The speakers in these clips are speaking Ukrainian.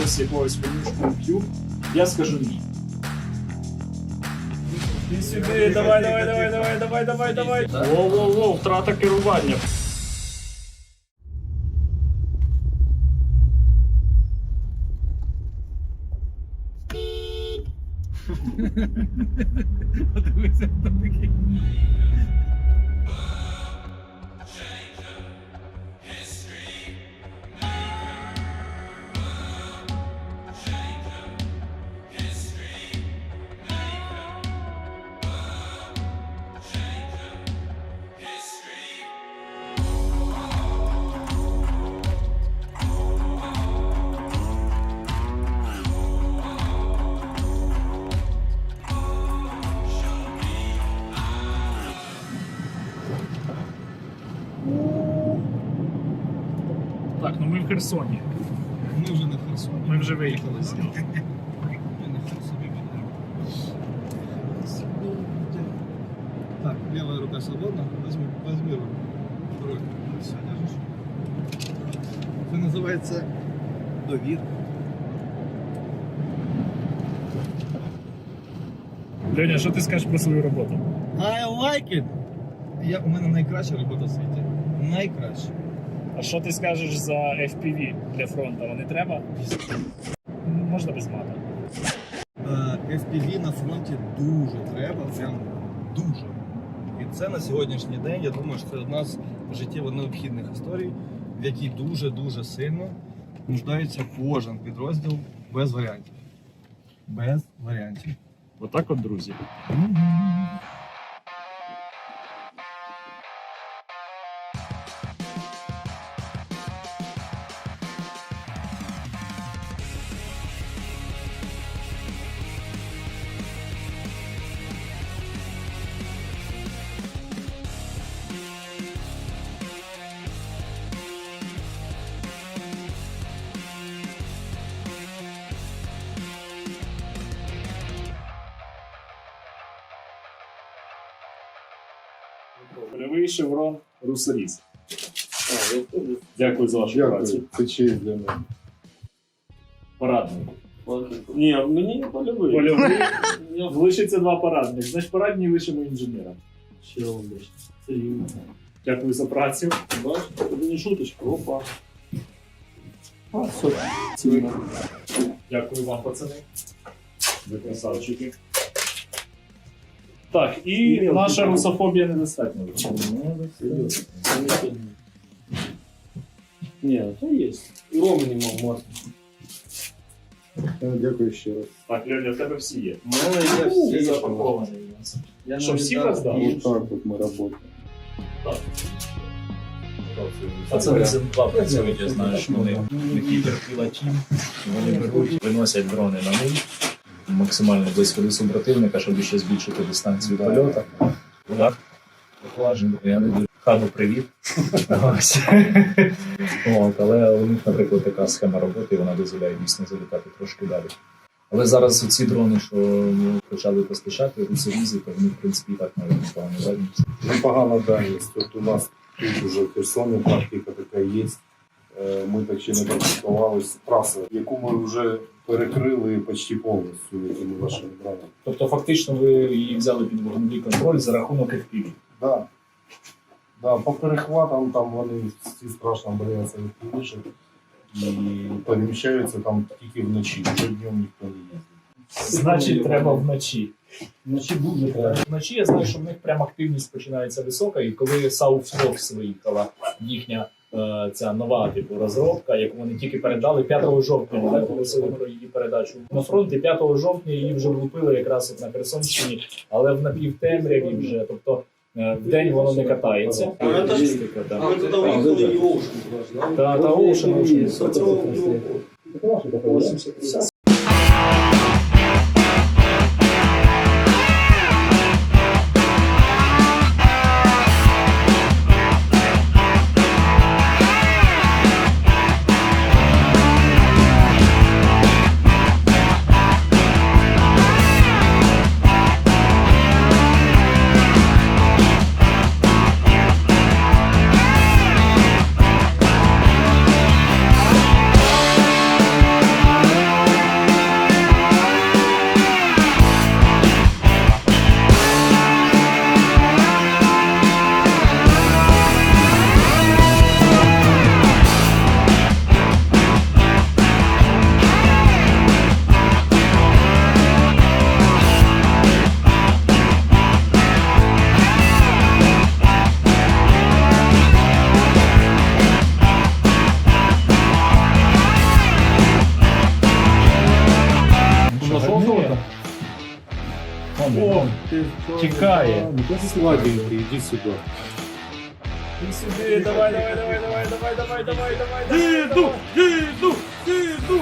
когось якогось менюшку п'ю, я скажу ні. Ти сюди, давай, давай, давай, давай, давай, давай, давай. Воу-воу-воу, втрата керування. Подивися, хто такий. Херсоні. Ми вже на Херсоні. Ми вже виїхали з нього. Так, левая рука свободна. Возьми, возьми руку. Руку. Все, держиш. Це називається довір. Леня, що ти скажеш про свою роботу? I like it! Я, у мене найкраща робота в світі. Найкраща. А що ти скажеш за FPV для фронту? Вони треба? Можна без мата. Е, FPV на фронті дуже треба, прям дуже. І це на сьогоднішній день, я думаю, що це одна з життєво необхідних історій, в якій дуже-дуже сильно нуждається кожен підрозділ без варіантів. Без варіантів. Отак от, друзі. Шеврон Русоріз. Дякую за вашу працю. Це честь для мене. Порадний. Ні, мені польовий. Польовий. Лишиться два порадних. Значить, порадні лишимо інженерам. ще роблюсь. Серйозно. Дякую за працю. Бачиш, тобі не шуточка. Опа. А, все. Дякую вам, пацани. Ви красавчики. Так, і наша русофобія недостатньо. Ні, то є. І Роми не мав мати. Е, Дякую ще раз. Так, Льоня, в тебе всі є. У мене є Всі запаковані. Я Що, всі дав- роздав? Вот так вот мы работаем. Пацани з М2 працюють, я знаю, що вони не кіберпілоті, вони беруть, виносять дрони на нуль, максимально близько до супротивника, щоб ще збільшити дистанцію польоту. Так, я не дуже. Хану привіт. От, але у них, наприклад, така схема роботи, і вона дозволяє дійсно залітати трошки далі. Але зараз ці дрони, що ми почали постачати, русовізі, то вони, в принципі, так навіть непогано дальність. Непогана дальність. От у нас тут уже в Херсоні практика така є. Е, Ми так ще не практикувалися. Траса, яку ми вже перекрили почти повністю цими вашими дронами. Тобто, фактично, ви її взяли під вогневий контроль за рахунок FPV. Да. Да, по перехватам там вони всі страшно бояться відповідати і переміщаються там тільки вночі, вже днем ніхто не їздить. Значить, треба вночі. Вночі дуже треба. Вночі я знаю, що в них прям активність починається висока, і коли South Fox виїхала їхня ця нова типу розробка, яку вони тільки передали 5 жовтня, вони оголосили про її передачу на фронт, і 5 жовтня її вже влупили якраз от на Херсонщині, але в напівтемряві вже, тобто е, в день воно не катається. Логістика, та ми туди Оушен. Тікає. Ну, сладенький, іди сюди. І сюди, давай, давай, давай, давай, давай, давай, давай, давай, Діду, діду, діду.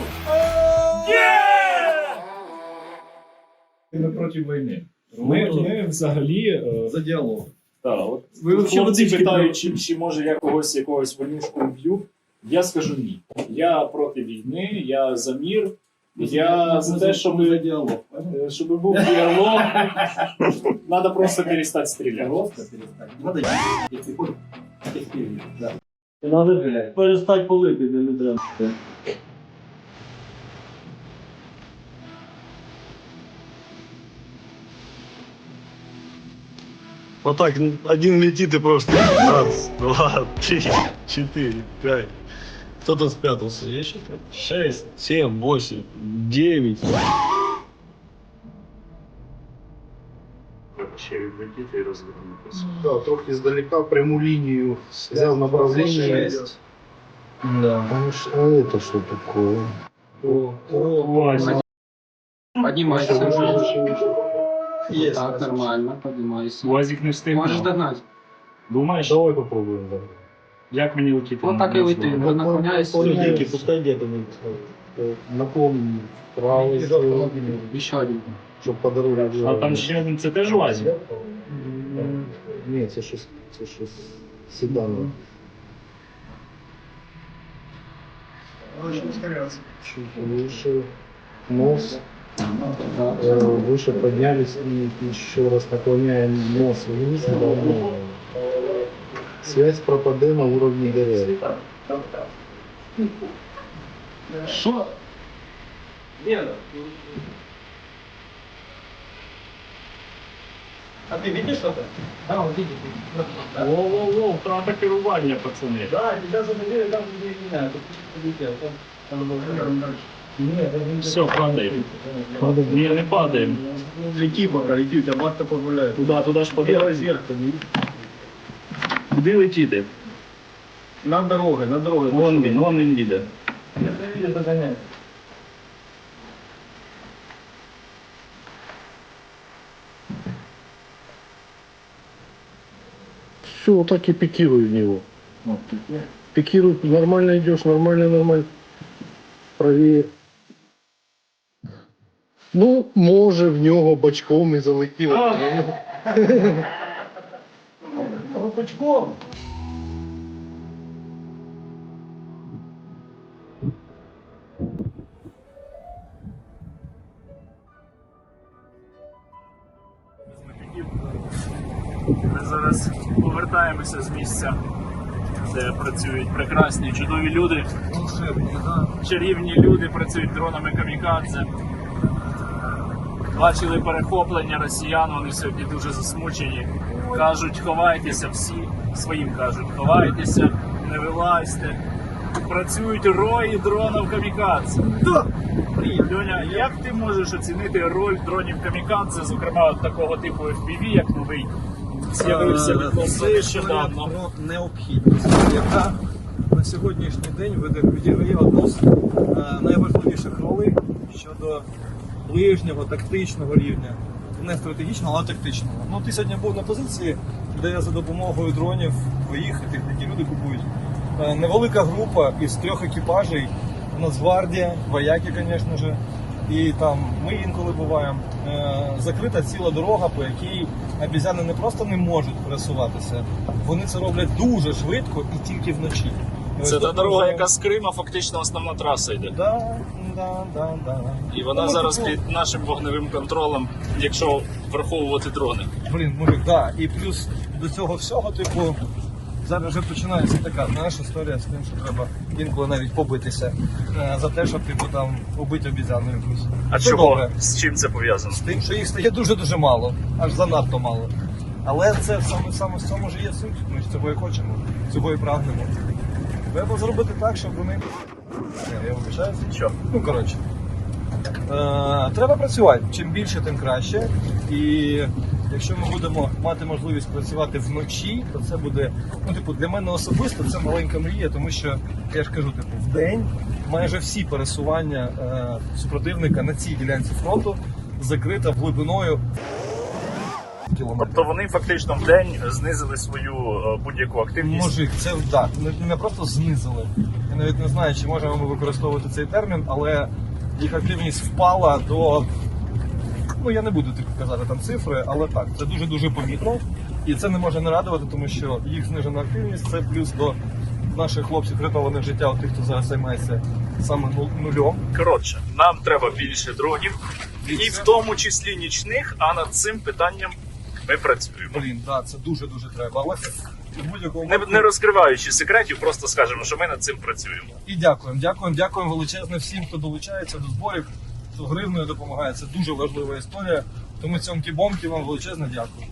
Ми проти війни. Ми, ми взагалі. е, За діалог. Так, от Ви взагалі хлопці питають, чи, чи може я когось якогось вонюшку вб'ю. Я скажу ні. Я проти війни, я за мір, я за те, щоб, е, щоб був діалог. Надо просто перестати стріляти. Надо хочеш, якщо Да. Надо перестать палити, не треба. Вот так, один летит и просто раз, два, три, четыре, пять. Кто-то спрятался. Я считаю. Шесть, семь, восемь, девять. Вообще летит и развернутся. Да, трохи издалека прямую линию взял направление. Да. А это что такое? Поднимайся. Есть. Так, нормально, поднимайся. Уазик не встиг. Можеш догнати. Думаєш, Давай попробуем, да. як мені летіти? Вот так і лети. Наклоняйся. Деньги, пускай где-то Напомни, правый, Еще один. щоб по дорозі. А там ще один, це теж уазик? Ні, це щось, це щось седан. Чуть выше нос, э, выше поднялись и еще раз наклоняем нос вниз. Связь пропаде на уровне горели. Что? да. А ты видишь что-то? Да, он видит. Воу-воу-воу, там атакирование, пацаны. Да, тебя задавили, там где не знаю, тут полетел. Там было Все, падаем. падаем. Не, не падаем. Лети пока, лети, у тебя мат такой. Туда, туда ж подбирай. Вверх, вверх, Куди летіти? Над дорогой, над дорогой. Вон він, вон він їде. Я видел, догоняет. Все, вот так и пикируй в него. Пикируй, нормально идешь, нормально, нормально. Правее. Ну, може в нього бочком і залетіло. Бочком. Ми зараз повертаємося з місця, де працюють прекрасні, чудові люди. Чарівні люди працюють дронами камікадзе. Бачили перехоплення росіян, вони сьогодні дуже засмучені. Кажуть, ховайтеся всі, своїм кажуть, ховайтеся, не вилазьте. Працюють рої дронів камікадзе. Льоня, як ти можеш оцінити роль дронів камікадзе, зокрема от такого типу FPV, як новий з'явився від нас нещодавно? про необхідність, яка на сьогоднішній день відіграє одну з е, найважливіших ролей щодо ближнього тактичного рівня. Не стратегічного, але тактичного. Ну, ти сьогодні був на позиції, де за допомогою дронів твоїх тих, які люди купують. е, Невелика група із трьох екіпажей, Нацгвардія, вояки, звісно ж, і там ми інколи буваємо. Е, Закрита ціла дорога, по якій обізяни не просто не можуть пересуватися, вони це роблять дуже швидко і тільки вночі. Ось Це та дорога, яка з Крима фактично основна траса йде. Да. І вона Ну, зараз типу, під нашим вогневим контролем, якщо враховувати дрони. Блін, мужик, да. І плюс до цього всього, типу, зараз вже починається така, знаєш, історія з тим, що треба інколи навіть побитися е, за те, щоб типу там убити обізяну якусь. А Це чого? добре. З чим це пов'язано? З тим, що їх стає дуже-дуже мало, аж занадто мало. Але це саме, саме в цьому ж є суть. Ми ж цього і хочемо, цього і прагнемо. Треба зробити так, щоб вони. Я вибачаюся. Що? Ну, коротше. Е, треба працювати. Чим більше, тим краще. І якщо ми будемо мати можливість працювати вночі, то це буде, ну, типу, для мене особисто це маленька мрія, тому що я ж кажу, типу, в день майже всі пересування е, супротивника на цій ділянці фронту закрита глибиною кілометрів. Тобто вони фактично в день знизили свою е, будь-яку активність. Мужик, це так, не, не просто знизили. Я навіть не знаю, чи можемо ми використовувати цей термін, але їх активність впала до. Ну я не буду типу, казати там цифри, але так, це дуже дуже помітно. І це не може не радувати, тому що їх знижена активність це плюс до наших хлопців врятованих життя, от тих, хто зараз займається саме ну- нульом. Коротше, нам треба більше дронів, і в тому числі нічних, а над цим питанням ми працюємо. Блін, да, це дуже дуже треба. Але в будь-якому Не, не розкриваючи секретів, просто скажемо, що ми над цим працюємо. І дякуємо, дякуємо, дякуємо величезне всім, хто долучається до зборів, хто гривною допомагає. Це дуже важлива історія. Тому цьомки бомки вам величезне дякую.